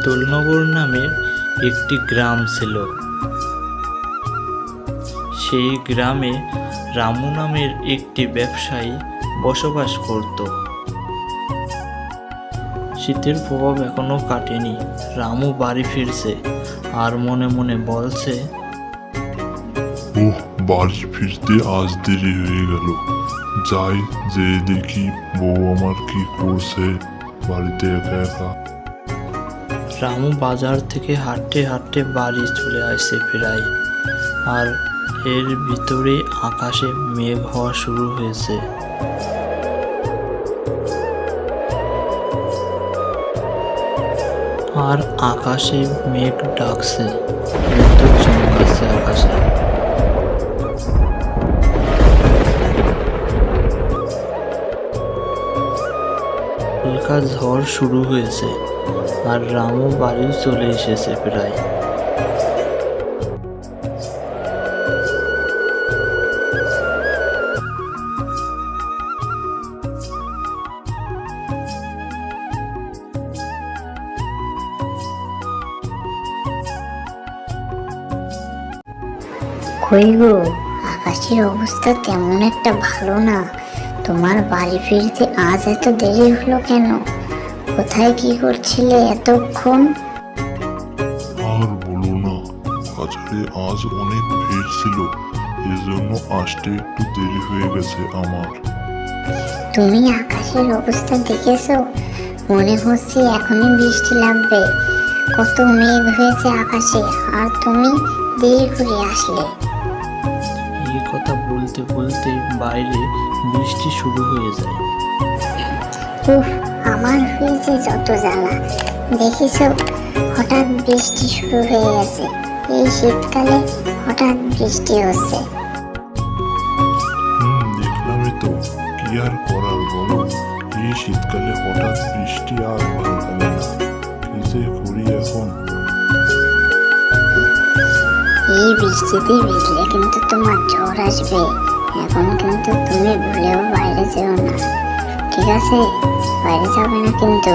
রামনগর নামের একটি গ্রাম ছিল। সেই গ্রামে রামু নামের একটি ব্যবসায়ী বসবাস করত। শীতের প্রভাব এখনও কাটেনি। রামু বাড়ি ফিরছে আর মনে মনে বলছে ওহ বাড়ি ফিরতে আজ দেরি হয়ে গেল। যাই যে দেখি বউ আমার কি করছে বাড়িতে একা একা। রামু বাজার থেকে হাঁটতে হাঁটতে বাড়ি চলে আসে প্রায়। আর এর ভিতরে আকাশে মেঘ হওয়া শুরু হয়েছে। আর আকাশে মেঘ ডাকছে। বিদ্যুৎ আকাশে। হালকা ঝড় শুরু হয়েছে। আর রামু বাড়ি চলে এসেছে প্রায়। গো? আকাশের অবস্থা তেমন একটা ভালো না। তোমার বাড়ি ফিরতে আজ এত দেরি হলো কেন? কোথায় কি করছিলে এতক্ষণ? আর বলো না বাজারে আজ অনেক ভিড় ছিল এজন্য আসতে একটু দেরি হয়ে গেছে আমার। তুমি আকাশের অবস্থা দেখেছ? মনে হচ্ছে এখনই বৃষ্টি লাগবে। কত মেঘ হয়েছে আকাশে আর তুমি দেরি করে আসলে। এই কথা বলতে বলতে বাইরে বৃষ্টি শুরু হয়ে যায়। উফ আমার হয়েছে যত জ্বালা দেখিছো হঠাৎ বৃষ্টি শুরু হয়ে গেছে। এই শীতকালে হঠাৎ বৃষ্টি হচ্ছে। দেখলামই তো। কি আর করার বলো? এই শীতকালে হঠাৎ বৃষ্টি আর ভালো লাগে না। করি এখন। এই বৃষ্টিতে ভিজলে কিন্তু তোমার জ্বর আসবে। এখন কিন্তু তুমি ভুলেও বাইরে যেও না। ঠিক আছে বাইরে যাবে না কিন্তু